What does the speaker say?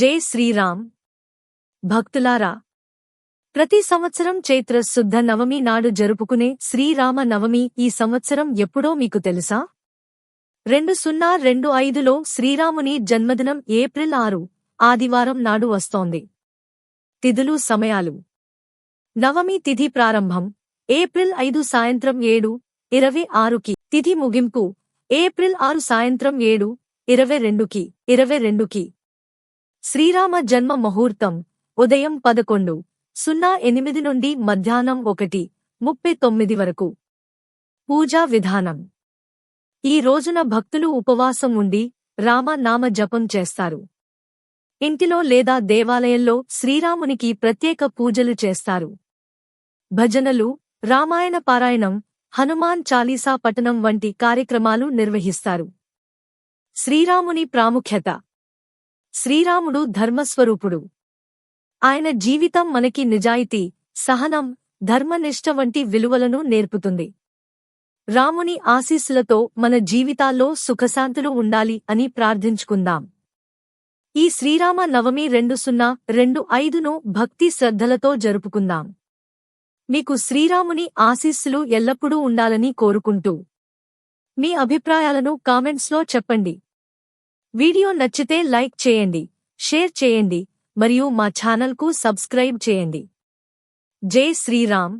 జై శ్రీరామ్. భక్తులారా ప్రతి సంవత్సరం చైత్ర శుద్ధ నవమి నాడు జరుపుకునే శ్రీరామ నవమి ఈ సంవత్సరం ఎప్పుడో మీకు తెలుసా? రెండు సున్నా రెండు ఐదులో శ్రీరాముని జన్మదినం ఏప్రిల్ ఆరు ఆదివారం నాడు వస్తోంది. తిథులు సమయాలు. నవమి తిథి ప్రారంభం ఏప్రిల్ ఐదు సాయంత్రం ఏడు ఇరవై ఆరుకి. తిథి ముగింపు ఏప్రిల్ ఆరు సాయంత్రం ఏడు ఇరవై రెండుకి ఇరవై రెండుకి. శ్రీరామ జన్మ ముహూర్తం ఉదయం పదకొండు సున్నా ఎనిమిది నుండి మధ్యాహ్నం ఒకటి ముప్పై తొమ్మిది వరకు. పూజా విధానం. ఈ రోజున భక్తులు ఉపవాసం ఉండి రామ నామ జపం చేస్తారు. ఇంటిలో లేదా దేవాలయంలో శ్రీరామునికి ప్రత్యేక పూజలు చేస్తారు. భజనలు రామాయణ పారాయణం హనుమాన్ చాలీసా పఠనం వంటి కార్యక్రమాలు నిర్వహిస్తారు. శ్రీరాముని ప్రాముఖ్యత. శ్రీరాముడు ధర్మస్వరూపుడు. ఆయన జీవితం మనకి నిజాయితీ సహనం ధర్మనిష్ట వంటి విలువలను నేర్పుతుంది. రాముని ఆశీస్సులతో మన జీవితాల్లో సుఖశాంతులు ఉండాలి అని ప్రార్థించుకుందాం. ఈ శ్రీరామ నవమి రెండు సున్నా రెండు ఐదును భక్తి శ్రద్ధలతో జరుపుకుందాం. మీకు శ్రీరాముని ఆశీస్సులు ఎల్లప్పుడూ ఉండాలని కోరుకుంటూ. మీ అభిప్రాయాలను కామెంట్స్లో చెప్పండి. వీడియో నచ్చితే లైక్ చేయండి షేర్ చేయండి మరియు మా ఛానల్కు సబ్స్క్రైబ్ చేయండి. జై శ్రీరామ్.